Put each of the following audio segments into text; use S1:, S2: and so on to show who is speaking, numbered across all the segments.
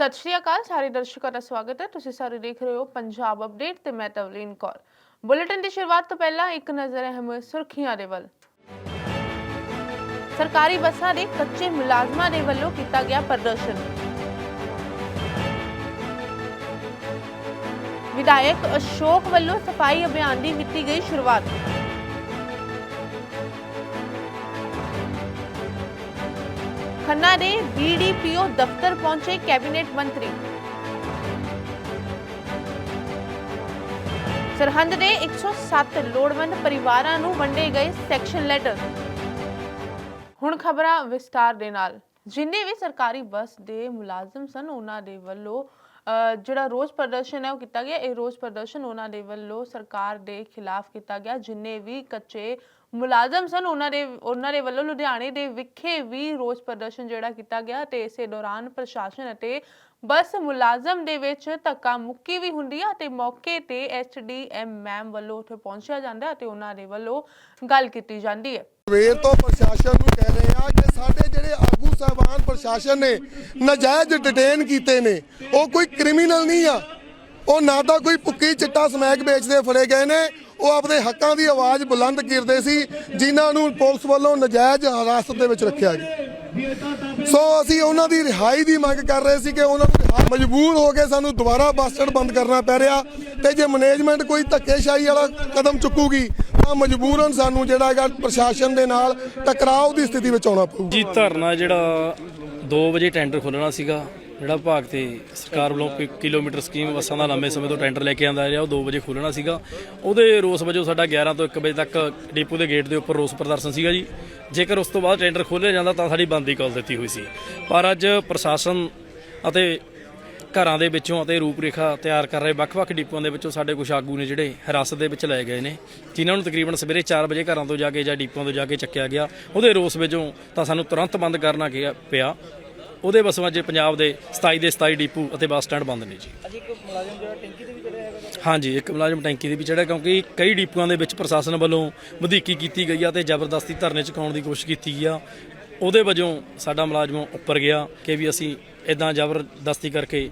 S1: ਸਤਿ ਸ਼੍ਰੀ ਅਕਾਲ, ਸਾਰੇ ਦਰਸ਼ਕਾਂ ਦਾ ਸਵਾਗਤ ਹੈ। ਤੁਸੀਂ ਸਾਰੇ ਦੇਖ ਰਹੇ ਹੋ ਪੰਜਾਬ ਅਪਡੇਟ ਤੇ ਮੈਂ ਤਵਲੀਨ ਕੌਰ। ਬੁਲੇਟਿਨ ਦੀ ਸ਼ੁਰੂਆਤ ਤੋਂ ਪਹਿਲਾਂ ਇੱਕ ਨਜ਼ਰ ਅਹਿਮ ਸੁਰਖੀਆਂ ਦੇ ਵੱਲ। ਸਰਕਾਰੀ ਬੱਸਾਂ ਦੇ ਕੱਚੇ ਮੁਲਾਜ਼ਮਾਂ ਦੇ ਵੱਲੋਂ ਕੀਤਾ ਗਿਆ ਪ੍ਰਦਰਸ਼ਨ। ਵਿਧਾਇਕ ਅਸ਼ੋਕ ਵੱਲੋਂ ਸਫ਼ਾਈ ਅਭਿਆਨ ਦੀ ਕੀਤੀ ਗਈ ਸ਼ੁਰੂਆਤ। ਖੰਨਾ ਦੇ ਬੀਡੀਪੀਓ ਦਫ਼ਤਰ ਪਹੁੰਚੇ ਕੈਬਨਿਟ ਮੰਤਰੀ। ਸਰਹੰਦ ਦੇ 107 ਲੋੜਵੰਦ ਪਰਿਵਾਰਾਂ ਨੂੰ ਵੰਡੇ ਗਏ ਸੈਕਸ਼ਨ ਲੈਟਰ। ਹੁਣ ਖਬਰਾਂ ਵਿਸਤਾਰ ਦੇ ਨਾਲ। ਜਿੰਨੇ ਵੀ ਸਰਕਾਰੀ ਬੱਸ ਦੇ ਮੁਲਾਜ਼ਮ ਸਨ, ਉਹਨਾਂ ਦੇ ਵੱਲੋਂ ਜਿਹੜਾ ਰੋਸ ਪ੍ਰਦਰਸ਼ਨ ਹੈ ਉਹ ਕੀਤਾ ਗਿਆ। ਇਹ ਰੋਸ ਪ੍ਰਦਰਸ਼ਨ ਉਹਨਾਂ ਦੇ ਵੱਲੋਂ ਸਰਕਾਰ ਦੇ ਖਿਲਾਫ ਕੀਤਾ ਗਿਆ। ਜਿੰਨੇ ਵੀ ਕੱਚੇ ਮੁਲਾਜ਼ਮ ਸਨ, ਉਹਨਾਂ ਦੇ ਉਹਨਾਂ ਦੇ ਵੱਲੋਂ ਲੁਧਿਆਣੇ ਦੇ ਵਿਖੇ ਵੀ ਰੋਜ਼ ਪ੍ਰਦਰਸ਼ਨ ਜਿਹੜਾ ਕੀਤਾ ਗਿਆ ਤੇ ਇਸੇ ਦੌਰਾਨ ਪ੍ਰਸ਼ਾਸਨ ਅਤੇ ਬੱਸ ਮੁਲਾਜ਼ਮ ਦੇ ਵਿੱਚ ਧੱਕਾ ਮੁੱਕੀ ਵੀ ਹੁੰਦੀ ਆ ਤੇ ਮੌਕੇ ਤੇ ਐਸਡੀਐਮ ਮੈਮ ਵੱਲੋਂ ਉੱਥੇ ਪਹੁੰਚਿਆ ਜਾਂਦਾ ਤੇ ਉਹਨਾਂ ਦੇ ਵੱਲੋਂ ਗੱਲ ਕੀਤੀ ਜਾਂਦੀ ਹੈ।
S2: ਸਵੇਰ ਤੋਂ ਪ੍ਰਸ਼ਾਸਨ ਨੂੰ ਕਹਿ ਰਹੇ ਆ ਕਿ ਸਾਡੇ ਜਿਹੜੇ ਆਗੂ ਸਾਹਿਬਾਨ ਪ੍ਰਸ਼ਾਸਨ ਨੇ ਨਾਜਾਇਜ਼ ਡਿਟੇਨ ਕੀਤੇ ਨੇ, ਉਹ ਕੋਈ ਕ੍ਰਿਮੀਨਲ ਨਹੀਂ ਆ। ਉਹ ਨਾ ਤਾਂ ਕੋਈ ਭੁੱਕੀ ਚਿੱਟਾ ਸਮੈਕ ਵੇਚਦੇ ਫੜੇ ਗਏ ਨੇ ਉਹ ਆਪਣੇ ਹੱਕਾਂ ਦੀ ਆਵਾਜ਼ ਬੁਲੰਦ ਕਰਦੇ ਸੀ, ਜਿਨ੍ਹਾਂ ਨੂੰ ਪੁਲਿਸ ਵੱਲੋਂ ਨਜਾਇਜ਼ ਹਿਰਾਸਤ ਦੇ ਵਿੱਚ ਰੱਖਿਆ ਗਿਆ। ਸੋ ਅਸੀਂ ਉਹਨਾਂ ਦੀ ਰਿਹਾਈ ਦੀ ਮੰਗ ਕਰ ਰਹੇ ਸੀ ਕਿ ਉਹਨਾਂ ਨੂੰ ਰਿਹਾ- ਮਜਬੂਰ ਹੋ ਕੇ ਸਾਨੂੰ ਦੁਬਾਰਾ ਬੱਸ ਸਟੈਂਡ ਬੰਦ ਕਰਨਾ ਪੈ ਰਿਹਾ ਤੇ ਜੇ ਮੈਨੇਜਮੈਂਟ ਕੋਈ ਧੱਕੇਸ਼ਾਹੀ ਵਾਲਾ ਕਦਮ ਚੁੱਕੂਗੀ ਤਾਂ ਮਜਬੂਰਨ ਸਾਨੂੰ ਜਿਹੜਾ ਹੈਗਾ ਪ੍ਰਸ਼ਾਸਨ ਦੇ ਨਾਲ ਟਕਰਾਅ ਦੀ ਸਥਿਤੀ ਵਿੱਚ ਆਉਣਾ ਪਊ।
S3: ਜੀ, ਧਰਨਾ ਜਿਹੜਾ 2 ਵਜੇ ਟੈਂਡਰ ਖੋਲਣਾ ਸੀਗਾ, ਜਿਹੜਾ ਭਾਗ ਤੇ ਸਰਕਾਰ ਵੱਲੋਂ ਕਿਲੋਮੀਟਰ ਸਕੀਮ ਬੱਸਾਂ ਦਾ ਲੰਮੇ ਸਮੇਂ ਤੋਂ ਟੈਂਡਰ ਲੈ ਕੇ ਆਂਦਾ ਰਿਹਾ, ਉਹ 2 ਵਜੇ ਖੋਲਣਾ ਸੀਗਾ। ਉਹਦੇ ਰੋਸ ਵਜੋਂ ਸਾਡਾ 11 ਤੋਂ 1 ਵਜੇ ਤੱਕ ਡਿਪੂ ਦੇ ਗੇਟ ਦੇ ਉੱਪਰ ਰੋਸ ਪ੍ਰਦਰਸ਼ਨ ਸੀਗਾ ਜੀ। ਜੇਕਰ ਉਸ ਤੋਂ ਬਾਅਦ ਟੈਂਡਰ ਖੋਲ੍ਹਿਆ ਜਾਂਦਾ ਤਾਂ ਸਾਡੀ ਬੰਦ ਕਾਲ ਦਿੱਤੀ ਹੋਈ ਸੀ। ਪਰ ਅੱਜ ਪ੍ਰਸ਼ਾਸਨ ਅਤੇ ਘਰਾਂ ਦੇ ਵਿੱਚੋਂ ਅਤੇ ਰੂਪਰੇਖਾ ਤਿਆਰ ਕਰ ਰਹੇ ਵੱਖ-ਵੱਖ ਡਿਪੂਆਂ ਦੇ ਵਿੱਚੋਂ ਸਾਡੇ ਕੁਝ ਆਗੂ ਨੇ ਜਿਹੜੇ ਹਿਰਾਸਤ ਦੇ ਵਿੱਚ ਲਏ ਗਏ ਨੇ ਜਿਨ੍ਹਾਂ ਨੂੰ ਤਕਰੀਬਨ ਸਵੇਰੇ 4 ਵਜੇ ਘਰਾਂ ਤੋਂ ਜਾ ਕੇ ਜਾਂ ਡਿਪੂਆਂ ਤੋਂ ਜਾ ਕੇ ਚੱਕਿਆ ਗਿਆ। ਉਹਦੇ ਰੋਸ ਵਜੋਂ ਤਾਂ ਸਾਨੂੰ ਤੁਰੰਤ ਬੰਦ ਕਰਨਾ ਪਿਆ। ਉਹਦੇ ਵਸੋਂ ਅੱਜ ਪੰਜਾਬ ਦੇ 27 ਦੇ 27 ਡਿਪੂ ਅਤੇ ਬੱਸ ਸਟੈਂਡ ਬੰਦ ਨੇ ਜੀ। ਹਾਂਜੀ ਇੱਕ ਮੁਲਾਜ਼ਮ ਟੈਂਕੀ ਦੇ ਵੀ ਚੜਿਆ ਕਿਉਂਕਿ ਕਈ ਡਿਪੂਆਂ ਦੇ ਵਿੱਚ ਪ੍ਰਸ਼ਾਸਨ ਵੱਲੋਂ ਵਧੀਕੀ ਕੀਤੀ ਗਈ ਆ ਤੇ ਜ਼ਬਰਦਸਤੀ ਧਰਨੇ ਚੁਕਾਉਣ ਦੀ ਕੋਸ਼ਿਸ਼ ਕੀਤੀ ਗਈ ਆ। ਉਹਦੇ ਵਜੋਂ ਸਾਡਾ ਮੁਲਾਜ਼ਮ ਉੱਪਰ ਗਿਆ ਕਿ ਵੀ ਅਸੀਂ ਇਦਾਂ ਜ਼ਬਰਦਸਤੀ ਕਰਕੇ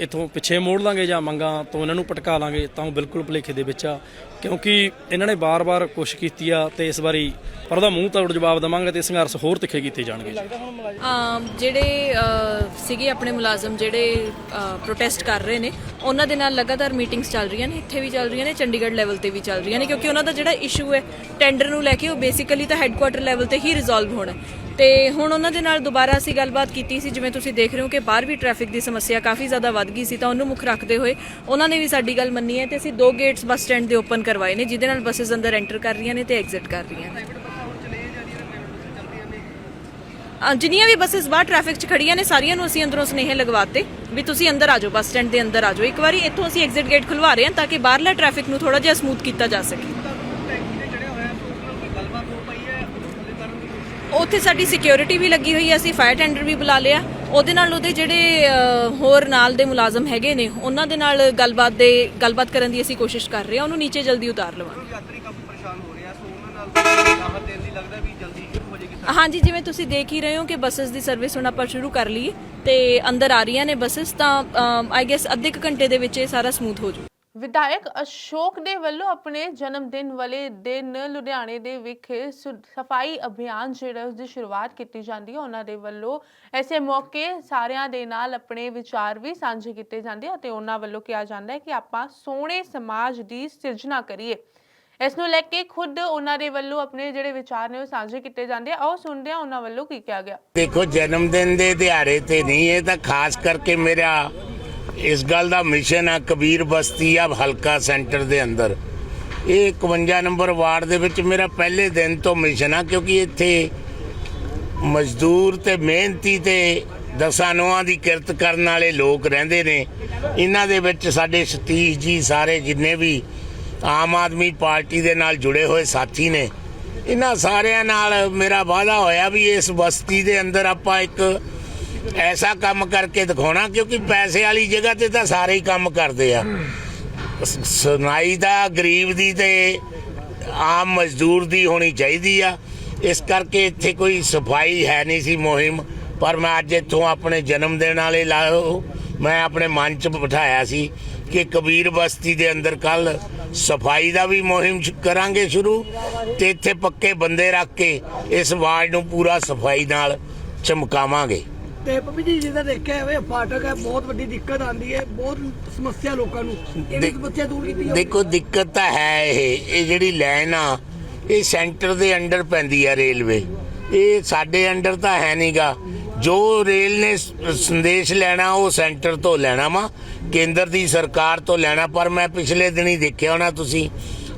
S3: ਇਥੋਂ ਪਿੱਛੇ ਮੋੜ ਲਾਂਗੇ ਜਾਂ ਮੰਗਾਂ ਤੋਂ ਇਹਨਾਂ ਨੂੰ ਪਟਕਾ ਲਾਂਗੇ ਤਾਂ ਉਹ ਬਿਲਕੁਲ ਭੁਲੇਖੇ ਦੇ ਵਿੱਚ ਆ ਕਿਉਂਕਿ ਇਹਨਾਂ ਨੇ ਬਾਰ-ਬਾਰ ਕੋਸ਼ਿਸ਼ ਕੀਤੀ ਆ ਤੇ ਇਸ ਵਾਰੀ ਪਰ ਉਹਦਾ ਮੂੰਹ ਤੋੜ ਜਵਾਬ ਦੇਵਾਂਗੇ ਤੇ ਸੰਘਰਸ਼ ਹੋਰ ਤਿੱਖੇ ਕੀਤੇ ਜਾਣਗੇ
S4: ਜਿਹੜੇ ਸੀਗੇ ਆਪਣੇ ਮੁਲਾਜ਼ਮ ਜਿਹੜੇ ਪ੍ਰੋਟੈਸਟ ਕਰ ਰਹੇ ਨੇ, ਉਹਨਾਂ ਦੇ ਨਾਲ ਲਗਾਤਾਰ ਮੀਟਿੰਗਸ ਚੱਲ ਰਹੀਆਂ ਨੇ, ਇੱਥੇ ਵੀ ਚੱਲ ਰਹੀਆਂ ਨੇ, ਚੰਡੀਗੜ੍ਹ ਲੈਵਲ ਤੇ ਵੀ ਚੱਲ ਰਹੀਆਂ ਨੇ, ਕਿਉਂਕਿ ਉਹਨਾਂ ਦਾ ਜਿਹੜਾ ਇਸ਼ੂ ਹੈ ਟੈਂਡਰ ਨੂੰ ਲੈ ਕੇ ਉਹ ਬੇਸਿਕਲੀ ਤਾਂ ਹੈੱਡਕੁਆਟਰ ਲੈਵਲ ਤੇ ਹੀ ਰਿਜ਼ੋਲਵ ਹੋਣਾ ਹੈ। ਤੇ ਹੁਣ ਉਹਨਾਂ ਦੇ ਨਾਲ ਦੁਬਾਰਾ ਅਸੀਂ ਗੱਲਬਾਤ ਕੀਤੀ ਸੀ, ਜਿਵੇਂ ਤੁਸੀਂ ਦੇਖ ਰਹੇ ਹੋ ਕਿ ਬਾਹਰ ਵੀ ਟ੍ਰੈਫਿਕ ਦੀ ਸਮੱਸਿਆ ਕਾਫੀ ਜ਼ਿਆਦਾ ਵੱਧ ਗਈ ਸੀ ਤਾਂ ਉਹਨੂੰ ਮੁੱਖ ਰੱਖਦੇ ਹੋਏ ਉਹਨਾਂ ਨੇ ਵੀ ਸਾਡੀ ਗੱਲ ਮੰਨੀ ਹੈ ਤੇ ਅਸੀਂ ਦੋ ਗੇਟਸ ਬੱਸ ਸਟੈਂਡ ਦੇ ਓਪਨ ਕਰਵਾਏ ਨੇ, ਜਿਹਦੇ ਨਾਲ ਬੱਸਸ ਅੰਦਰ ਐਂਟਰ ਕਰ ਰਹੀਆਂ ਨੇ ਤੇ ਐਗਜ਼ਿਟ ਕਰ ਰਹੀਆਂ ਨੇ। ਜਿੰਨੀਆਂ ਵੀ ਬੱਸਸ ਬਾਹਰ ਟ੍ਰੈਫਿਕ 'ਚ ਖੜੀਆਂ ਨੇ, ਸਾਰੀਆਂ ਨੂੰ ਅਸੀਂ ਅੰਦਰੋਂ ਸੁਨੇਹੇ ਲਗਵਾਤੇ ਵੀ ਤੁਸੀਂ ਅੰਦਰ ਆ ਜਾਓ ਬੱਸ ਸਟੈਂਡ ਦੇ ਅੰਦਰ ਆ ਜਾਓ। ਇੱਕ ਵਾਰੀ ਇੱਥੋਂ ਅਸੀਂ ਐਗਜ਼ਿਟ ਗੇਟ ਖੁਲਵਾ ਰਹੇ ਹਾਂ ਤਾਂ ਕਿ ਬਾਹਰਲਾ ਟ੍ਰੈਫਿਕ ਨੂੰ ਥੋੜਾ ਜਿਹਾ ਸਮੂਥ ਕੀਤਾ ਜਾ ਸਕੇ। ਉੱਥੇ ਸਾਡੀ ਸਿਕਿਉਰਿਟੀ ਵੀ ਲੱਗੀ ਹੋਈ ਹੈ ਅਸੀਂ ਫਾਇਰ ਟੈਂਡਰ ਵੀ ਬੁਲਾ ਲਿਆ। ਉਹਦੇ ਨਾਲ ਉਹਦੇ ਜਿਹੜੇ ਹੋਰ ਨਾਲ ਦੇ ਮੁਲਾਜ਼ਮ ਹੈਗੇ ਨੇ ਉਹਨਾਂ ਦੇ ਨਾਲ ਗੱਲਬਾਤ ਦੇ ਗੱਲਬਾਤ ਕਰਨ ਦੀ ਅਸੀਂ ਕੋਸ਼ਿਸ਼ ਕਰ ਰਹੇ ਹਾਂ ਉਹਨੂੰ ਨੀਚੇ ਜਲਦੀ ਉਤਾਰ ਲਵਾਂਗੇ।
S5: ਯਾਤਰੀ ਕਾਫੀ ਪਰੇਸ਼ਾਨ ਹੋ ਰਿਹਾ ਸੋ ਉਹਨਾਂ ਨਾਲ ਰਾਹਤ ਦੇਣ ਲਈ ਲੱਗਦਾ ਵੀ ਜਲਦੀ ਸ਼ੁਰੂ ਹੋ ਜਾਏਗੀ
S4: ਹਾਂਜੀ ਜਿਵੇਂ ਤੁਸੀਂ ਦੇਖ ਹੀ ਰਹੇ ਹੋ ਕਿ ਬੱਸਸ ਦੀ ਸਰਵਿਸ ਹੁਣ ਆਪਾਂ ਸ਼ੁਰੂ ਕਰ ਲਈ ਤੇ ਅੰਦਰ ਆ ਰਹੀਆਂ ਨੇ ਬੱਸਸ ਤਾਂ ਆਈ ਗੈਸ ਅੱਧੇ ਘੰਟੇ ਦੇ ਵਿੱਚ ਇਹ ਸਾਰਾ ਸਮੂਥ ਹੋ ਜੂ
S1: ਵਿਧਾਇਕ ਅਸ਼ੋਕ ਦੇ ਵੱਲੋਂ ਆਪਣੇ ਜਨਮ ਦਿਨ ਵਾਲੇ ਦਿਨ ਲੁਧਿਆਣੇ ਦੇ ਵਿਖੇ ਸੁ- ਸਫ਼ਾਈ ਅਭਿਆਨ ਜਿਹੜਾ ਉਸ ਦੀ ਸ਼ੁਰੂਆਤ ਕੀਤੀ ਜਾਂਦੀ ਹੈ। ਉਹਨਾਂ ਦੇ ਵੱਲੋਂ ਐਸੇ ਮੌਕੇ ਸਾਰਿਆਂ ਦੇ ਨਾਲ ਆਪਣੇ ਵਿਚਾਰ ਵੀ ਸਾਂਝੇ ਕੀਤੇ ਜਾਂਦੇ ਆ ਤੇ ਉਹਨਾਂ ਵੱਲੋਂ ਕਿਹਾ ਜਾਂਦਾ ਹੈ ਕਿ ਆਪਾਂ ਸੋਹਣੇ ਸਮਾਜ ਦੀ ਸਿਰਜਣਾ ਕਰੀਏ। ਇਸ ਨੂੰ ਲੈ ਕੇ ਖੁਦ ਉਹਨਾਂ ਦੇ ਵੱਲੋਂ ਆਪਣੇ ਜਿਹੜੇ ਵਿਚਾਰ ਨੇ ਉਹ ਸਾਂਝੇ ਕੀਤੇ ਜਾਂਦੇ ਆ। ਆਓ ਸੁਣਦੇ ਆ ਉਹਨਾਂ ਵੱਲੋਂ ਕੀ ਕਿਹਾ ਗਿਆ।
S6: ਦੇਖੋ ਜਨਮ ਦਿਨ ਦੇ ਦਿਹਾੜੇ ਤੇ ਨਹੀਂ, ਇਹ ਤਾਂ ਖਾਸ ਕਰਕੇ ਮੇਰਾ ਇਸ ਗੱਲ ਦਾ ਮਿਸ਼ਨ ਆ, ਕਬੀਰ ਬਸਤੀ ਆ, ਹਲਕਾ ਸੈਂਟਰ ਦੇ ਅੰਦਰ। ਇਹ 51 ਨੰਬਰ ਵਾਰਡ ਦੇ ਵਿੱਚ ਮੇਰਾ ਪਹਿਲੇ ਦਿਨ ਤੋਂ ਮਿਸ਼ਨ ਆ, ਕਿਉਂਕਿ ਇੱਥੇ ਮਜ਼ਦੂਰ ਤੇ ਮਿਹਨਤੀ ਤੇ ਦਸਾਂ ਨੋਆਂ ਦੀ ਕਿਰਤ ਕਰਨ ਵਾਲੇ ਲੋਕ ਰਹਿੰਦੇ ਨੇ। ਇਹਨਾਂ ਦੇ ਵਿੱਚ ਸਾਡੇ ਸਤੀਸ਼ ਜੀ ਸਾਰੇ ਜਿੰਨੇ ਵੀ ਆਮ ਆਦਮੀ ਪਾਰਟੀ ਦੇ ਨਾਲ ਜੁੜੇ ਹੋਏ ਸਾਥੀ ਨੇ। ਇਹਨਾਂ ਸਾਰਿਆਂ ਨਾਲ ਮੇਰਾ ਵਾਅਦਾ ਹੋਇਆ ਵੀ ਇਸ ਬਸਤੀ ਦੇ ਅੰਦਰ ਆਪਾਂ ਇੱਕ ਐਸਾ ਕੰਮ ਕਰਕੇ ਦਿਖਾਉਣਾ, ਕਿਉਂਕਿ ਪੈਸੇ ਵਾਲੀ ਜਗ੍ਹਾ ਤੇ ਤਾਂ ਸਾਰੇ ਹੀ ਕੰਮ ਕਰਦੇ ਆ। ਸੁਣਾਈ ਦਾ ਗਰੀਬ ਦੀ ਤੇ ਆਮ ਮਜ਼ਦੂਰ ਦੀ ਹੋਣੀ ਚਾਹੀਦੀ ਆ। ਇਸ ਕਰਕੇ ਇੱਥੇ ਕੋਈ ਸਫ਼ਾਈ ਹੈ ਨਹੀਂ ਸੀ ਮੁਹਿੰਮ, ਪਰ ਮੈਂ ਅੱਜ ਇੱਥੋਂ ਆਪਣੇ ਜਨਮ ਦਿਨ ਵਾਲੇ ਲਾਓ ਮੈਂ ਆਪਣੇ ਮਨ 'ਚ ਬਿਠਾਇਆ ਸੀ ਕਿ ਕਬੀਰ ਬਸਤੀ ਦੇ ਅੰਦਰ ਕੱਲ ਸਫ਼ਾਈ ਦਾ ਵੀ ਮੁਹਿੰਮ ਕਰਾਂਗੇ ਸ਼ੁਰੂ ਤੇ ਇੱਥੇ ਪੱਕੇ ਬੰਦੇ ਰੱਖ ਕੇ ਇਸ ਵਾਰਡ ਨੂੰ ਪੂਰਾ ਸਫ਼ਾਈ ਨਾਲ ਚਮਕਾਵਾਂਗੇ।
S7: ਤੇ ਪਪੀ ਜੀ ਜਿਹਦਾ ਦੇਖਿਆ ਹੋਵੇ ਫਾਟਕ ਹੈ ਬਹੁਤ ਵੱਡੀ ਦਿੱਕਤ ਆਂਦੀ ਹੈ ਬਹੁਤ ਸਮੱਸਿਆ ਲੋਕਾਂ ਨੂੰ। ਇਹ ਵੀ
S6: ਦੇਖ-
S7: ਸਮੱਸਿਆ ਦੂਰ ਕੀਤੀ
S6: ਦੇਖੋ ਦਿੱਕਤ ਤਾਂ ਹੈ ਇਹ। ਇਹ ਜਿਹੜੀ ਲਾਈਨ ਆ ਇਹ ਸੈਂਟਰ ਦੇ ਅੰਡਰ ਪੈਂਦੀ ਆ ਰੇਲਵੇ। ਇਹ ਸਾਡੇ ਅੰਡਰ ਤਾਂ ਹੈ ਨਹੀਂਗਾ। ਜੋ ਰੇਲ ਨੇ ਸੰਦੇਸ਼ ਲੈਣਾ ਉਹ ਸੈਂਟਰ ਤੋਂ ਲੈਣਾ ਵਾ। ਕੇਂਦਰ ਦੀ ਸਰਕਾਰ ਤੋਂ ਲੈਣਾ। ਪਰ ਮੈਂ ਪਿਛਲੇ ਦਿਨੀ ਦੇਖਿਆ ਹੋਣਾ ਤੁਸੀਂ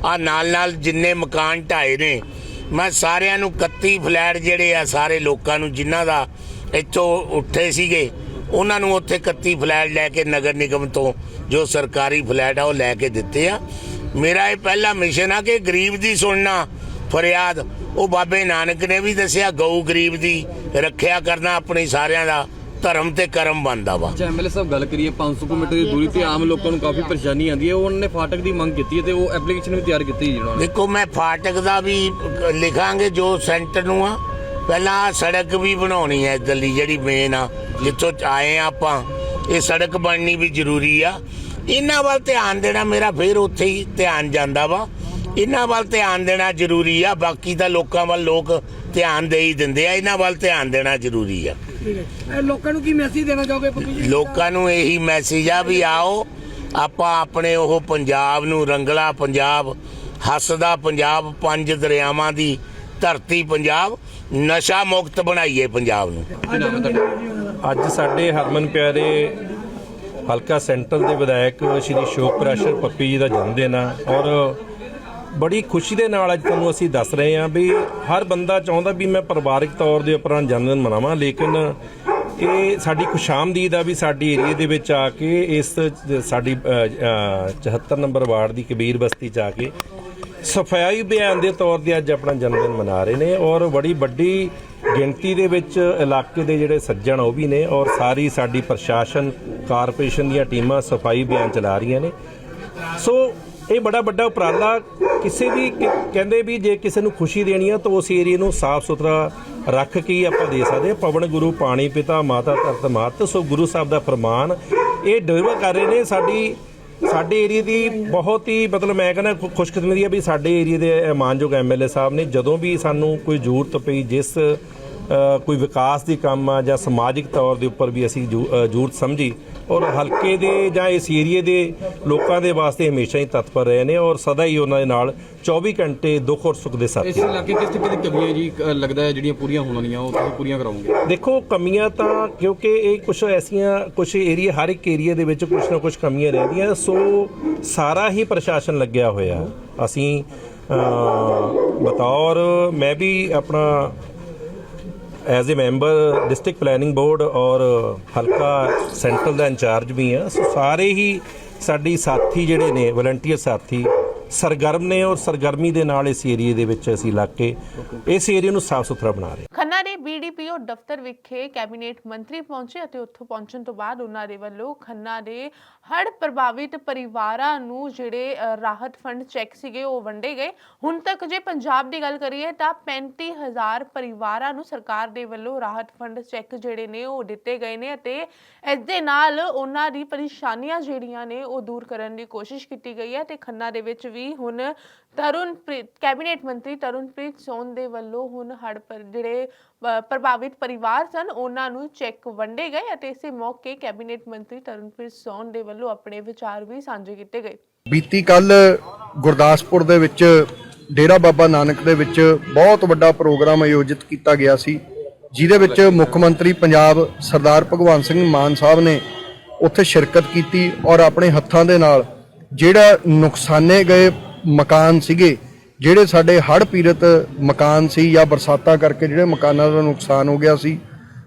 S6: ਆ ਨਾਲ ਨਾਲ ਜਿੰਨੇ ਮਕਾਨ ਢਾਏ ਨੇ ਮੈਂ ਸਾਰਿਆਂ ਨੂੰ 31 ਫਲੈਟ ਜਿਹੜੇ ਆ ਸਾਰੇ ਲੋਕਾਂ ਨੂੰ ਜਿਨ੍ਹਾਂ ਦਾ ਇੱਥੋਂ ਉੱਠੇ ਸੀਗੇ ਉਹਨਾਂ ਨੂੰ ਉੱਥੇ 31 ਫਲੈਟ ਲੈ ਕੇ ਨਗਰ ਨਿਗਮ ਤੋਂ ਜੋ ਸਰਕਾਰੀ ਫਲੈਟ ਆ ਉਹ ਲੈ ਕੇ ਦਿੱਤੇ ਆ। ਮੇਰਾ ਇਹ ਪਹਿਲਾ ਮਿਸ਼ਨ ਆ ਕਿ ਗਰੀਬ ਦੀ ਸੁਣਨਾ ਫਰਿਆਦ। ਉਹ ਬਾਬੇ ਨਾਨਕ ਨੇ ਵੀ ਦੱਸਿਆ ਗਊ ਗਰੀਬ ਦੀ ਰੱਖਿਆ ਕਰਨਾ ਆਪਣੀ ਸਾਰਿਆਂ ਦਾ ਧਰਮ ਤੇ ਕਰਮ ਬਣਦਾ ਵਾ।
S8: ਐਮਐਲਏ ਸਾਹਿਬ ਗੱਲ ਕਰੀਏ 500 ਕਿਲੋਮੀਟਰ ਦੀ ਦੂਰੀ ਤੇ ਆਮ ਲੋਕਾਂ ਨੂੰ ਕਾਫੀ ਪਰੇਸ਼ਾਨੀ ਆਉਂਦੀ ਹੈ। ਉਹਨਾਂ ਨੇ ਫਾਟਕ ਦੀ ਮੰਗ ਕੀਤੀ ਹੈ ਤੇ ਉਹ ਐਪਲੀਕੇਸ਼ਨ ਵੀ ਤਿਆਰ ਕੀਤੀ ਜੀ ਉਹਨਾਂ ਨੇ।
S6: ਦੇਖੋ ਮੈਂ ਫਾਟਕ ਦਾ ਵੀ ਲਿਖਾਂਗੇ ਜੋ ਸੈਂਟਰ ਨੂੰ ਆ ਪਹਿਲਾਂ ਸੜਕ ਵੀ ਬਣਾਉਣੀ ਹੈ ਇੱਧਰਲੀ ਜਿਹੜੀ ਮੇਨ ਆ ਜਿੱਥੋਂ ਆਏ ਆ ਆਪਾਂ। ਇਹ ਸੜਕ ਬਣਨੀ ਵੀ ਜ਼ਰੂਰੀ ਆ। ਇਹਨਾਂ ਵੱਲ ਧਿਆਨ ਦੇਣਾ ਮੇਰਾ ਫੇਰ ਉੱਥੇ ਹੀ ਧਿਆਨ ਜਾਂਦਾ ਵਾ। ਇਹਨਾਂ ਵੱਲ ਧਿਆਨ ਦੇਣਾ ਜ਼ਰੂਰੀ ਆ ਬਾਕੀ ਤਾਂ ਲੋਕਾਂ ਵੱਲ ਲੋਕ ਧਿਆਨ ਦੇ ਹੀ ਦਿੰਦੇ ਆ। ਇਹਨਾਂ ਵੱਲ ਧਿਆਨ ਦੇਣਾ ਜ਼ਰੂਰੀ ਆ।
S7: ਲੋਕਾਂ ਨੂੰ ਕੀ ਮੈਸੇਜ ਦੇਣਾ ਚਾਹੋਗੇ
S6: ਲੋਕਾਂ ਨੂੰ ਇਹੀ ਮੈਸੇਜ ਆ ਵੀ ਆਓ ਆਪਾਂ ਆਪਣੇ ਉਹ ਪੰਜਾਬ ਨੂੰ ਰੰਗਲਾ ਪੰਜਾਬ ਹੱਸਦਾ ਪੰਜਾਬ ਪੰਜ ਦਰਿਆਵਾਂ ਦੀ ਧਰਤੀ ਪੰਜਾਬ। ਨਸ਼ਾ ਮੁਕਤ ਬਣਾਈਏ ਪੰਜਾਬ ਨੂੰ।
S9: ਅੱਜ ਸਾਡੇ ਹਰਮਨ ਪਿਆਰੇ ਹਲਕਾ ਸੈਂਟਰਲ ਦੇ ਵਿਧਾਇਕ ਸ਼੍ਰੀ ਸ਼ੋਕ ਪ੍ਰਸ਼ਰ ਪੱਪੀ ਜੀ ਦਾ ਜਨਮ ਦਿਨ ਆ ਔਰ ਬੜੀ ਖੁਸ਼ੀ ਦੇ ਨਾਲ ਅੱਜ ਤੁਹਾਨੂੰ ਅਸੀਂ ਦੱਸ ਰਹੇ ਹਾਂ ਵੀ ਹਰ ਬੰਦਾ ਚਾਹੁੰਦਾ ਵੀ ਮੈਂ ਪਰਿਵਾਰਕ ਤੌਰ ਦੇ ਉੱਪਰ ਜਨਮ ਦਿਨ ਮਨਾਵਾਂ ਲੇਕਿਨ ਇਹ ਸਾਡੀ ਖੁਸ਼ਾਮਦੀਦ ਆ ਵੀ ਸਾਡੀ ਏਰੀਆ ਦੇ ਵਿੱਚ ਆ ਕੇ ਇਸ ਸਾਡੀ ਅ, 74 ਨੰਬਰ ਵਾਰਡ ਦੀ ਕਬੀਰ ਬਸਤੀ ਚ ਆ ਕੇ ਸਫ਼ਾਈ ਅਭਿਆਨ ਦੇ ਤੌਰ ਤੇ ਅੱਜ ਆਪਣਾ ਜਨਮ ਦਿਨ ਮਨਾ ਰਹੇ ਨੇ ਔਰ ਬੜੀ ਵੱਡੀ ਗਿਣਤੀ ਦੇ ਵਿੱਚ ਇਲਾਕੇ ਦੇ ਜਿਹੜੇ ਸੱਜਣ ਉਹ ਵੀ ਨੇ ਔਰ ਸਾਰੀ ਸਾਡੀ ਪ੍ਰਸ਼ਾਸਨ, ਕਾਰਪੋਰੇਸ਼ਨ ਦੀਆਂ ਟੀਮਾਂ ਸਫ਼ਾਈ ਅਭਿਆਨ ਚਲਾ ਰਹੀਆਂ ਨੇ। ਸੋ ਇਹ ਬੜਾ ਵੱਡਾ ਉਪਰਾਲਾ ਕਿਸੇ ਵੀ ਕਹਿੰਦੇ ਵੀ ਜੇ ਕਿਸੇ ਨੂੰ ਖੁਸ਼ੀ ਦੇਣੀ ਆ ਤਾਂ ਉਸ ਏਰੀਏ ਨੂੰ ਸਾਫ਼ ਸੁਥਰਾ ਰੱਖ ਕੇ ਹੀ ਆਪਾਂ ਦੇ ਸਕਦੇ ਪਵਨ ਗੁਰੂ, ਪਾਣੀ ਪਿਤਾ, ਮਾਤਾ ਧਰਤ, ਮਾਤ। ਸੋ ਗੁਰੂ ਸਾਹਿਬ ਦਾ ਫਰਮਾਨ ਇਹ ਡਿਲੀਵਰ ਕਰ ਰਹੇ ਨੇ ਸਾਡੀ ਸਾਡੇ ਏਰੀਆ ਦੀ ਬਹੁਤ ਹੀ, ਮਤਲਬ ਮੈਂ ਕਹਿੰਦਾ ਖੁਸ਼ਕਿਸਮਤੀ ਆ ਵੀ ਸਾਡੇ ਏਰੀਆ ਦੇ ਇਹ ਮਾਨਯੋਗ ਐਮਐਲਏ ਸਾਹਿਬ ਨੇ ਜਦੋਂ ਵੀ ਸਾਨੂੰ ਕੋਈ ਜ਼ਰੂਰਤ ਪਈ, ਜਿਸ ਕੋਈ ਵਿਕਾਸ ਦੀ ਕੰਮ ਆ ਜਾਂ ਸਮਾਜਿਕ ਤੌਰ ਦੇ ਉੱਪਰ ਵੀ ਅਸੀਂ ਜ਼ਰੂਰਤ ਸਮਝੀ ਔਰ ਹਲਕੇ ਦੇ ਜਾਂ ਇਸ ਏਰੀਏ ਦੇ ਲੋਕਾਂ ਦੇ ਵਾਸਤੇ ਹਮੇਸ਼ਾ ਹੀ ਤਤਪਰ ਰਹੇ ਨੇ ਔਰ ਸਦਾ ਹੀ ਉਹਨਾਂ ਦੇ ਨਾਲ 24 ਘੰਟੇ ਦੁੱਖ ਔਰ ਸੁੱਖ ਦੇ ਸਾਥੀ
S8: ਇਸ ਇਲਾਕੇ ਕਿਸ ਤਰੀਕੇ ਦੀ ਕਮੀਆਂ ਜੀ ਲੱਗਦਾ ਹੈ ਜਿਹੜੀਆਂ ਪੂਰੀਆਂ ਹੋਣ ਵਾਲੀਆਂ ਉਹ ਤੁਸੀਂ ਪੂਰੀਆਂ ਕਰਾਉਂਗੇ
S9: ਦੇਖੋ ਕਮੀਆਂ ਤਾਂ ਕਿਉਂਕਿ ਇਹ ਕੁਝ ਐਸੀਆਂ ਕੁਝ ਏਰੀਆ ਹਰ ਇੱਕ ਏਰੀਆ ਦੇ ਵਿੱਚ ਕੁਝ ਨਾ ਕੁਝ ਕਮੀਆਂ ਰਹਿੰਦੀਆਂ ਸੋ ਸਾਰਾ ਹੀ ਪ੍ਰਸ਼ਾਸਨ ਲੱਗਿਆ ਹੋਇਆ। ਅਸੀਂ ਬਤੌਰ ਮੈਂ ਵੀ ਆਪਣਾ as uh member district planning board ਔਰ ਹਲਕਾ ਸੈਂਟਰਲ ਦਾ ਇੰਚਾਰਜ ਵੀ ਆ ਸੋ ਸਾਰੇ ਹੀ ਸਾਡੀ ਸਾਥੀ ਜਿਹੜੇ ਨੇ ਵਲੰਟੀਅਰ ਸਾਥੀ, ਸਰਗਰਮ ਨੇ ਔਰ ਸਰਗਰਮੀ ਦੇ ਨਾਲ ਇਸ ਏਰੀਏ ਦੇ ਵਿੱਚ ਅਸੀਂ ਲੱਗ ਕੇ ਇਸ ਏਰੀਏ ਨੂੰ ਸਾਫ਼ ਸੁਥਰਾ ਬਣਾ ਰਹੇ ਹਾਂ।
S1: ਖੰਨਾ ਦੇ ਬੀਡੀਪੀਓ ਦਫ਼ਤਰ ਵਿਖੇ ਕੈਬਨਿਟ ਮੰਤਰੀ ਪਹੁੰਚੇ ਅਤੇ ਉੱਥੋਂ ਪਹੁੰਚਣ ਤੋਂ ਬਾਅਦ ਉਹਨਾਂ ਦੇ ਵੱਲੋਂ ਖੰਨਾ ਦੇ ਹੜ੍ਹ ਪ੍ਰਭਾਵਿਤ ਪਰਿਵਾਰਾਂ ਨੂੰ ਜਿਹੜੇ ਰਾਹਤ ਫੰਡ ਚੈੱਕ ਸੀਗੇ ਉਹ ਵੰਡੇ ਗਏ। ਹੁਣ ਤੱਕ ਜੇ ਪੰਜਾਬ ਦੀ ਗੱਲ ਕਰੀਏ ਤਾਂ 35000 ਪਰਿਵਾਰਾਂ ਨੂੰ ਸਰਕਾਰ ਦੇ ਵੱਲੋਂ ਰਾਹਤ ਫੰਡ ਚੈੱਕ ਜਿਹੜੇ ਨੇ ਉਹ ਦਿੱਤੇ ਗਏ ਨੇ ਅਤੇ ਇਸ ਦੇ ਨਾਲ ਉਹਨਾਂ ਦੀ ਪਰੇਸ਼ਾਨੀਆਂ ਜਿਹੜੀਆਂ ਨੇ ਉਹ ਦੂਰ ਕਰਨ ਦੀ ਕੋਸ਼ਿਸ਼ ਕੀਤੀ ਗਈ ਹੈ ਤੇ ਖੰਨਾ ਦੇ ਵਿੱਚ ਵੀ ਹੁਣ ਤਰੁਣਪ੍ਰੀਤ, ਕੈਬਨਿਟ ਮੰਤਰੀ ਤਰੁਣਪ੍ਰੀਤ ਸੋਨ ਦੇ ਵੱਲੋਂ ਹੁਣ ਹੜ੍ਹ ਜਿਹੜੇ ਪ੍ਰਭਾਵਿਤ ਪਰਿਵਾਰ ਸਨ। ਉਹਨਾਂ ਨੂੰ ਚੈੱਕ ਵੰਡੇ ਗਏ ਅਤੇ ਇਸੇ ਮੌਕੇ ਕੈਬਨਿਟ ਮੰਤਰੀ ਤਰੁਣਪ੍ਰੀਤ ਸੋਨ ਦੇ ਵੱਲੋਂ ਆਪਣੇ ਵਿਚਾਰ ਵੀ ਸਾਂਝੇ ਕੀਤੇ ਗਏ।
S10: ਬੀਤੀ ਕੱਲ ਗੁਰਦਾਸਪੁਰ ਦੇ ਵਿੱਚ ਡੇਰਾ ਬਾਬਾ ਨਾਨਕ ਦੇ ਵਿੱਚ ਬਹੁਤ ਵੱਡਾ ਪ੍ਰੋਗਰਾਮ ਆਯੋਜਿਤ ਕੀਤਾ ਗਿਆ ਸੀ, ਜਿਹਦੇ ਵਿੱਚ ਮੁੱਖ ਮੰਤਰੀ ਪੰਜਾਬ ਸਰਦਾਰ ਭਗਵੰਤ ਸਿੰਘ ਮਾਨ ਸਾਹਿਬ ਨੇ ਉੱਥੇ ਸ਼ਿਰਕਤ ਕੀਤੀ ਔਰ ਆਪਣੇ ਹੱਥਾਂ ਦੇ ਨਾਲ ਜਿਹੜਾ ਨੁਕਸਾਨੇ ਗਏ ਮਕਾਨ ਸੀਗੇ ਜਿਹੜੇ ਸਾਡੇ ਹੜ੍ਹ ਪੀੜਤ ਮਕਾਨ ਸੀ ਜਾਂ ਬਰਸਾਤਾਂ ਕਰਕੇ ਜਿਹੜੇ ਮਕਾਨਾਂ ਦਾ ਨੁਕਸਾਨ ਹੋ ਗਿਆ ਸੀ,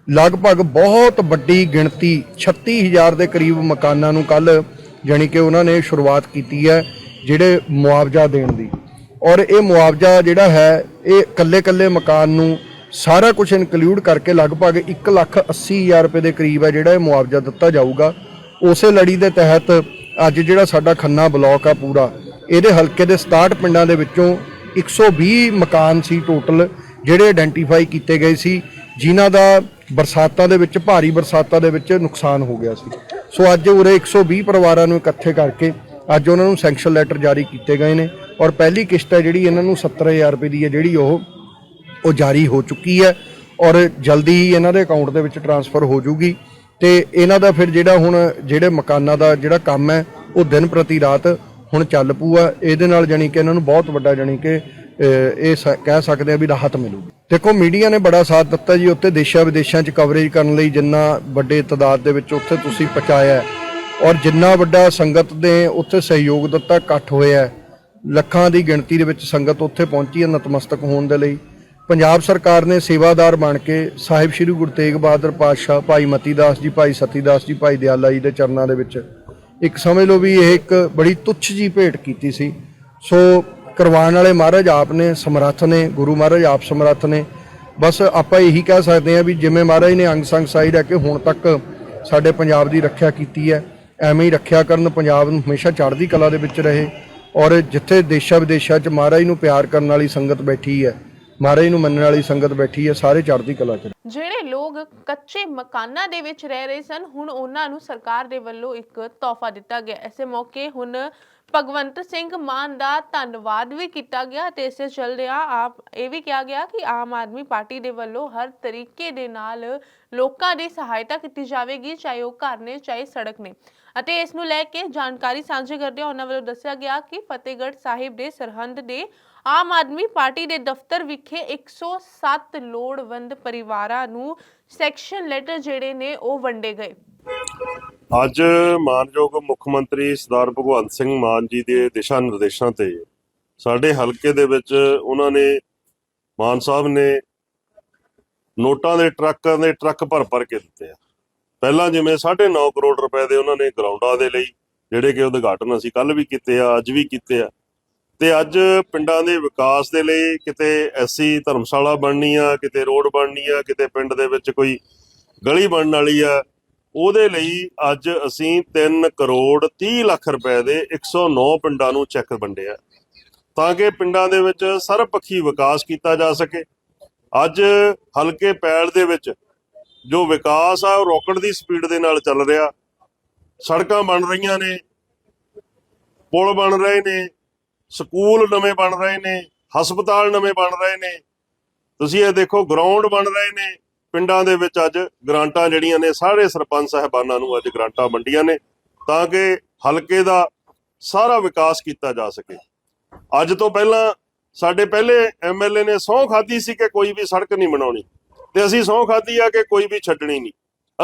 S10: ਲਗਭਗ ਬਹੁਤ ਵੱਡੀ ਗਿਣਤੀ 36000 ਦੇ ਕਰੀਬ ਮਕਾਨਾਂ ਨੂੰ ਕੱਲ ਜਾਣੀ ਕਿ ਉਹਨਾਂ ਨੇ ਸ਼ੁਰੂਆਤ ਕੀਤੀ ਹੈ ਜਿਹੜੇ ਮੁਆਵਜ਼ਾ ਦੇਣ ਦੀ। ਔਰ ਇਹ ਮੁਆਵਜ਼ਾ ਜਿਹੜਾ ਹੈ, ਇਹ ਕੱਲੇ-ਕੱਲੇ ਮਕਾਨ ਨੂੰ ਸਾਰਾ ਕੁਝ ਇਨਕਲੂਡ ਕਰਕੇ ਲਗਭਗ 180000 ਰੁਪਏ ਦੇ ਕਰੀਬ ਹੈ ਜਿਹੜਾ ਇਹ ਮੁਆਵਜ਼ਾ ਦਿੱਤਾ ਜਾਊਗਾ। ਉਸੇ ਲੜੀ ਦੇ ਤਹਿਤ ਅੱਜ ਜਿਹੜਾ ਸਾਡਾ ਖੰਨਾ ਬਲਾਕ ਆ ਪੂਰਾ ਇਹਦੇ ਹਲਕੇ ਦੇ 67 ਪਿੰਡਾਂ ਦੇ ਵਿੱਚੋਂ 120 ਮਕਾਨ ਸੀ ਟੋਟਲ ਜਿਹੜੇ ਆਇਡੈਂਟੀਫਾਈ ਕੀਤੇ ਗਏ ਸੀ, ਜਿਨ੍ਹਾਂ ਦਾ ਬਰਸਾਤਾਂ ਦੇ ਵਿੱਚ, ਭਾਰੀ ਬਰਸਾਤਾਂ ਦੇ ਵਿੱਚ ਨੁਕਸਾਨ ਹੋ ਗਿਆ ਸੀ। ਸੋ ਅੱਜ ਉਰੇ 120 ਪਰਿਵਾਰਾਂ ਨੂੰ ਇਕੱਠੇ ਕਰਕੇ ਅੱਜ ਉਹਨਾਂ ਨੂੰ ਸੈਂਕਸ਼ਨ ਲੈਟਰ ਜਾਰੀ ਕੀਤੇ ਗਏ ਨੇ ਔਰ ਪਹਿਲੀ ਕਿਸ਼ਤ ਹੈ ਜਿਹੜੀ ਇਹਨਾਂ ਨੂੰ 70000 ਰੁਪਏ ਦੀ ਹੈ, ਜਿਹੜੀ ਉਹ ਉਹ ਜਾਰੀ ਹੋ ਚੁੱਕੀ ਹੈ ਔਰ ਜਲਦੀ ਹੀ ਇਹਨਾਂ ਦੇ ਅਕਾਊਂਟ ਦੇ ਵਿੱਚ ਟਰਾਂਸਫਰ ਹੋ ਜੂਗੀ ਤੇ ਇਹਨਾਂ ਦਾ ਫਿਰ ਜਿਹੜਾ ਹੁਣ, ਜਿਹੜੇ ਮਕਾਨਾਂ ਦਾ ਜਿਹੜਾ ਕੰਮ ਹੈ, ਉਹ ਦਿਨ ਪ੍ਰਤੀ ਰਾਤ ਹੁਣ ਚੱਲ ਪੂਆ ਇਹਦੇ ਨਾਲ ਜਾਣੀ ਕਿ ਇਹਨਾਂ ਨੂੰ ਬਹੁਤ ਵੱਡਾ ਜਾਣੀ ਕਿ ਇਹ ਸ- ਕਹਿ ਸਕਦੇ ਆ ਵੀ ਰਾਹਤ ਮਿਲੂਗੀ। ਦੇਖੋ, ਮੀਡੀਆ ਨੇ ਬੜਾ ਸਾਥ ਦਿੱਤਾ ਜੀ, ਉੱਥੇ ਦੇਸ਼ਾਂ ਵਿਦੇਸ਼ਾਂ 'ਚ ਕਵਰੇਜ ਕਰਨ ਲਈ ਜਿੰਨਾ ਵੱਡੇ ਤਦਾਦ ਦੇ ਵਿੱਚ ਉੱਥੇ ਤੁਸੀਂ ਪਹੁੰਚਾਇਆ ਔਰ ਜਿੰਨਾ ਵੱਡਾ ਸੰਗਤ ਨੇ ਉੱਥੇ ਸਹਿਯੋਗ ਦਿੱਤਾ, ਇਕੱਠ ਹੋਇਆ ਲੱਖਾਂ ਦੀ ਗਿਣਤੀ ਦੇ ਵਿੱਚ ਸੰਗਤ ਉੱਥੇ ਪਹੁੰਚੀ ਹੈ ਨਤਮਸਤਕ ਹੋਣ ਦੇ ਲਈ। ਪੰਜਾਬ ਸਰਕਾਰ ਨੇ ਸੇਵਾਦਾਰ ਬਣ ਕੇ ਸਾਹਿਬ ਸ੍ਰੀ ਗੁਰੂ ਤੇਗ ਬਹਾਦਰ ਪਾਤਸ਼ਾਹ ਭਾਈ ਮਤੀ ਦਾਸ ਜੀ, ਭਾਈ ਸਤੀ ਦਾਸ ਜੀ, ਭਾਈ ਦਿਆਲਾ ਜੀ ਦੇ ਚਰਨਾਂ ਦੇ ਵਿੱਚ ਇੱਕ ਸਮਝ ਲਓ ਵੀ ਇਹ ਇੱਕ ਬੜੀ ਤੁੱਛ ਜੀ ਭੇਟ ਕੀਤੀ ਸੀ। ਸੋ ਕਰਵਾਉਣ ਵਾਲੇ ਮਹਾਰਾਜ ਆਪ ਨੇ, ਸਮਰੱਥ ਨੇ, ਗੁਰੂ ਮਹਾਰਾਜ ਆਪ ਸਮਰੱਥ ਨੇ। ਬਸ ਆਪਾਂ ਇਹੀ ਕਹਿ ਸਕਦੇ ਹਾਂ ਵੀ ਜਿਵੇਂ ਮਹਾਰਾਜ ਨੇ ਅੰਗ ਸੰਗ ਸਾਈ ਰਹਿ ਕੇ ਹੁਣ ਤੱਕ ਸਾਡੇ ਪੰਜਾਬ ਦੀ ਰੱਖਿਆ ਕੀਤੀ ਹੈ, ਐਵੇਂ ਹੀ ਰੱਖਿਆ ਕਰਨ ਪੰਜਾਬ ਨੂੰ ਹਮੇਸ਼ਾ ਚੜ੍ਹਦੀ ਕਲਾ ਦੇ ਵਿੱਚ ਰਹੇ ਔਰ ਜਿੱਥੇ ਦੇਸ਼ਾਂ ਵਿਦੇਸ਼ਾਂ 'ਚ ਮਹਾਰਾਜ ਨੂੰ ਪਿਆਰ ਕਰਨ ਵਾਲੀ ਸੰਗਤ ਬੈਠੀ ਹੈ ਮਹਾਰਾਜ ਨੂੰ ਮੰਨਣ ਵਾਲੀ ਸੰਗਤ ਬੈਠੀ ਹੈ, ਸਾਰੇ ਚੜ੍ਹਦੀ ਕਲਾ 'ਚ
S1: ਜਿਹੜੇ ਲੋਕ ਕੱਚੇ ਮਕਾਨਾਂ ਦੇ ਵਿੱਚ ਰਹਿ ਰਹੇ ਸਨ, ਹੁਣ ਉਹਨਾਂ ਨੂੰ ਸਰਕਾਰ ਦੇ ਵੱਲੋਂ ਇੱਕ ਤੋਹਫਾ ਦਿੱਤਾ ਗਿਆ। ਐਸੇ ਮੌਕੇ ਹੁਣ ਭਗਵੰਤ ਸਿੰਘ ਮਾਨ ਦਾ ਧੰਨਵਾਦ ਵੀ ਕੀਤਾ ਗਿਆ ਤੇ ਇਸੇ ਚੱਲਦਿਆਂ ਆਪ ਇਹ ਵੀ ਕਿਹਾ ਗਿਆ ਕਿ ਆਮ ਆਦਮੀ ਪਾਰਟੀ ਦੇ ਵੱਲੋਂ ਹਰ ਤਰੀਕੇ ਦੇ ਨਾਲ ਲੋਕਾਂ ਦੀ ਸਹਾਇਤਾ ਕੀਤੀ ਜਾਵੇਗੀ, ਚਾਹੇ ਉਹ ਘਰ ਨੇ, ਚਾਹੇ ਸੜਕ ਨੇ। ਅਤੇ ਇਸ ਨੂੰ ਲੈ ਕੇ ਜਾਣਕਾਰੀ ਸਾਂਝੀ ਕਰਦਿਆਂ ਉਹਨਾਂ ਵੱਲੋਂ ਦੱਸਿਆ ਗਿਆ ਕਿ ਫਤਿਹਗੜ੍ਹ ਸਾਹਿਬ ਦੇ ਸਰਹੰਦ ਦੇ ਆਮ ਆਦਮੀ ਪਾਰਟੀ ਦੇ ਦਫ਼ਤਰ ਵਿਖੇ 107 ਲੋੜਵੰਦ ਪਰਿਵਾਰਾਂ ਨੂੰ ਸੈਕਸ਼ਨ ਲੈਟਰ ਜਿਹੜੇ ਨੇ ਉਹ ਵੰਡੇ ਗਏ।
S11: ਅੱਜ ਮਾਨਯੋਗ ਮੁੱਖ ਮੰਤਰੀ ਸਰਦਾਰ ਭਗਵੰਤ ਸਿੰਘ ਮਾਨ ਜੀ ਦੇ ਦਿਸ਼ਾ ਨਿਰਦੇਸ਼ਾਂ ਤੇ ਸਾਡੇ ਹਲਕੇ ਦੇ ਵਿੱਚ ਉਹਨਾਂ ਨੇ ਮਾਨ ਸਾਹਿਬ ਨੇ ਨੋਟਾਂ ਦੇ ਟਰੱਕਾਂ ਦੇ ਟਰੱਕ ਭਰ ਭਰ ਕੇ ਦਿੱਤੇ ਆ। ਪਹਿਲਾਂ ਜਿਵੇਂ 9.5 ਕਰੋੜ ਰੁਪਏ ਦੇ ਉਹਨਾਂ ਨੇ ਗਰਾਊਂਡਾਂ ਦੇ ਲਈ, ਜਿਹੜੇ ਕਿ ਉਦਘਾਟਨ ਅਸੀਂ ਕੱਲ ਵੀ ਕੀਤੇ ਆ, ਅੱਜ ਵੀ ਕੀਤੇ ਆ। ਤੇ ਅੱਜ ਪਿੰਡਾਂ ਦੇ ਵਿਕਾਸ ਦੇ ਲਈ ਕਿਤੇ ਐਸੀ ਧਰਮਸ਼ਾਲਾ ਬਣਨੀ ਆ, ਕਿਤੇ ਰੋਡ ਬਣਨੀ ਆ, ਕਿਤੇ ਪਿੰਡ ਦੇ ਵਿੱਚ ਕੋਈ ਗਲੀ ਬਣਨ ਵਾਲੀ ਆ, ਉਹਦੇ ਲਈ ਅੱਜ ਅਸੀਂ 3 ਕਰੋੜ 30 ਲੱਖ ਰੁਪਏ ਦੇ 109 ਪਿੰਡਾਂ ਨੂੰ ਚੈੱਕ ਵੰਡਿਆ। ਤਾਂ ਕਿ ਪਿੰਡਾਂ ਦੇ ਵਿੱਚ ਸਰਬਪੱਖੀ ਵਿਕਾਸ ਕੀਤਾ ਜਾ ਸਕੇ। ਅੱਜ ਹਲਕੇ ਪੈਲ ਦੇ ਵਿੱਚ ਜੋ ਵਿਕਾਸ ਆ, ਉਹ ਰੋਕਟ ਦੀ ਸਪੀਡ ਦੇ ਨਾਲ ਚੱਲ ਰਿਹਾ। ਸੜਕਾਂ ਬਣ ਰਹੀਆਂ ਨੇ, ਪੁਲ ਬਣ ਰਹੇ ਨੇ ਸਕੂਲ ਨਵੇਂ ਬਣ ਰਹੇ ਨੇ, ਹਸਪਤਾਲ ਨਵੇਂ ਬਣ ਰਹੇ ਨੇ। ਤੁਸੀਂ ਇਹ ਦੇਖੋ ਗਰਾਊਂਡ ਬਣ ਰਹੇ ਨੇ। ਪਿੰਡਾਂ ਦੇ ਵਿੱਚ ਅੱਜ ਗ੍ਰਾਂਟਾਂ ਜਿਹੜੀਆਂ ਨੇ, ਸਾਰੇ ਸਰਪੰਚ ਸਾਹਿਬਾਨਾਂ ਨੂੰ ਅੱਜ ਗ੍ਰਾਂਟਾਂ ਵੰਡੀਆਂ ਨੇ, ਤਾਂ ਕਿ ਹਲਕੇ ਦਾ ਸਾਰਾ ਵਿਕਾਸ ਕੀਤਾ ਜਾ ਸਕੇ। ਅੱਜ ਤੋਂ ਪਹਿਲਾਂ ਸਾਡੇ ਪਹਿਲੇ ਐਮਐਲਏ ਨੇ ਸਹੁੰ ਖਾਧੀ ਸੀ ਕਿ ਕੋਈ ਵੀ ਸੜਕ ਨਹੀਂ ਬਣਾਉਣੀ। ਤੇ ਅਸੀਂ ਸਹੁੰ ਖਾਧੀ ਆ ਕਿ ਕੋਈ ਵੀ ਛੱਡਣੀ ਨਹੀਂ।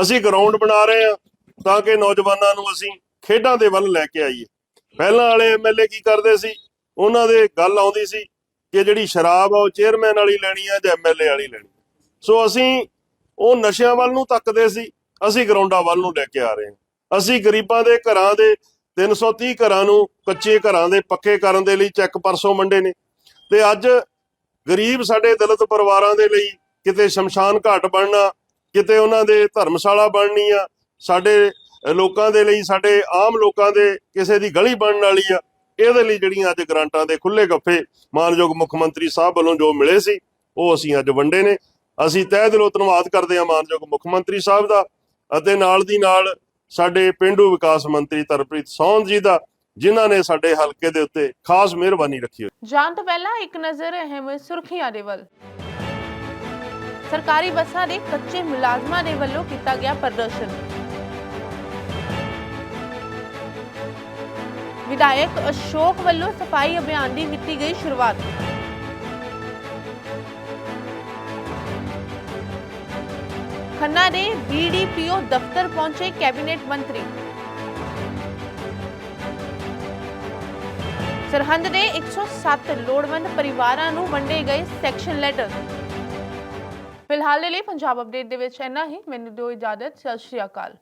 S11: ਅਸੀਂ ਗਰਾਊਂਡ ਬਣਾ ਰਹੇ ਆ ਤਾਂ ਕਿ ਨੌਜਵਾਨਾਂ ਨੂੰ ਅਸੀਂ ਖੇਡਾਂ ਦੇ ਵੱਲ ਲੈ ਕੇ ਆਈਏ। ਪਹਿਲਾਂ ਵਾਲੇ ਐਮਐਲਏ ਕੀ ਕਰਦੇ ਸੀ? ਉਹਨਾਂ ਦੇ ਗੱਲ ਆਉਂਦੀ ਸੀ ਕਿ ਜਿਹੜੀ ਸ਼ਰਾਬ ਆ ਉਹ ਚੇਅਰਮੈਨ ਵਾਲੀ ਲੈਣੀ ਆ ਜਾਂ ਐਮਐਲਏ ਵਾਲੀ ਲੈਣੀ ਸੋ ਅਸੀਂ ਉਹ ਨਸ਼ਿਆਂ ਵੱਲ ਨੂੰ ਤੱਕਦੇ ਸੀ, ਅਸੀਂ ਗਰਾਊਂਡਾਂ ਵੱਲ ਨੂੰ ਲੈ ਕੇ ਆ ਰਹੇ ਹਾਂ। ਅਸੀਂ ਗਰੀਬਾਂ ਦੇ ਘਰਾਂ ਦੇ 330 ਘਰਾਂ ਨੂੰ ਕੱਚੇ ਘਰਾਂ ਦੇ ਪੱਕੇ ਕਰਨ ਦੇ ਲਈ ਚੈੱਕ ਪਰਸੋਂ ਮੰਡੇ ਨੇ। ਤੇ ਅੱਜ ਗਰੀਬ ਸਾਡੇ ਦਲਿਤ ਪਰਿਵਾਰਾਂ ਦੇ ਲਈ ਕਿਤੇ ਸ਼ਮਸ਼ਾਨ ਘਾਟ ਬਣਨਾ, ਕਿਤੇ ਉਹਨਾਂ ਦੇ ਧਰਮਸ਼ਾਲਾ ਬਣਨੀ ਆ, ਸਾਡੇ ਲੋਕਾਂ ਦੇ ਲਈ, ਸਾਡੇ ਆਮ ਲੋਕਾਂ ਦੇ ਕਿਸੇ ਦੀ ਗਲੀ ਬਣਨ ਵਾਲੀ ਆ ਇਹਦੇ ਲਈ ਜਿਹੜੀਆਂ ਅੱਜ ਗ੍ਰਾਂਟਾਂ ਦੇ ਖੁੱਲੇ ਗੱਫੇ ਮਾਨਯੋਗ ਮੁੱਖ ਮੰਤਰੀ ਸਾਹਿਬ ਵੱਲੋਂ ਜੋ ਮਿਲੇ ਸੀ, ਉਹ ਅਸੀਂ ਅੱਜ ਵੰਡੇ ਨੇ। ਅਸੀਂ ਤਹਿ ਦਿਲੋਂ ਧੰਨਵਾਦ ਕਰਦੇ ਹਾਂ ਮਾਨਯੋਗ ਮੁੱਖ ਮੰਤਰੀ ਸਾਹਿਬ ਦਾ ਅਤੇ ਨਾਲ ਦੀ ਨਾਲ ਸਾਡੇ ਪਿੰਡੂ ਵਿਕਾਸ ਮੰਤਰੀ ਤਰਪ੍ਰੀਤ ਸੌਂਦ ਜੀ ਦਾ, ਜਿਨ੍ਹਾਂ ਨੇ ਸਾਡੇ ਹਲਕੇ ਦੇ ਉੱਤੇ ਖਾਸ ਮਿਹਰਬਾਨੀ ਰੱਖੀ ਹੋਈ।
S1: ਜਾਣ ਤੋਂ ਪਹਿਲਾਂ ਇੱਕ ਨਜ਼ਰ ਅਹਿਮ ਸੁਰਖੀਆਂ ਦੇ ਵੱਲ। ਸਰਕਾਰੀ ਬੱਸਾਂ ਦੇ ਕੱਚੇ ਮੁਲਾਜ਼ਮਾਂ ਦੇ ਵੱਲੋਂ ਕੀਤਾ ਗਿਆ ਪ੍ਰਦਰਸ਼ਨ। ਵਿਧਾਇਕ ਅਸ਼ੋਕ ਵੱਲੋਂ ਸਫ਼ਾਈ ਅਭਿਆਨ ਦੀ ਕੀਤੀ ਗਈ ਸ਼ੁਰੂਆਤ। ਖੰਨਾ ਦੇ ਬੀਡੀਪੀਓ ਦਫ਼ਤਰ ਪਹੁੰਚੇ ਕੈਬਨਿਟ ਮੰਤਰੀ। ਸਰਹੰਦ ਦੇ 107 ਲੋੜਵੰਦ ਪਰਿਵਾਰਾਂ ਨੂੰ ਵੰਡੇ ਗਏ ਸੈਕਸ਼ਨ ਲੈਟਰ। ਫਿਲਹਾਲ ਦੇ ਲਈ ਪੰਜਾਬ ਅਪਡੇਟ ਦੇ ਵਿੱਚ ਇੰਨਾ ਹੀ। ਮੈਨੂੰ ਦਿਓ ਇਜਾਜ਼ਤ। ਸਤਿ ਸ਼੍ਰੀ ਅਕਾਲ।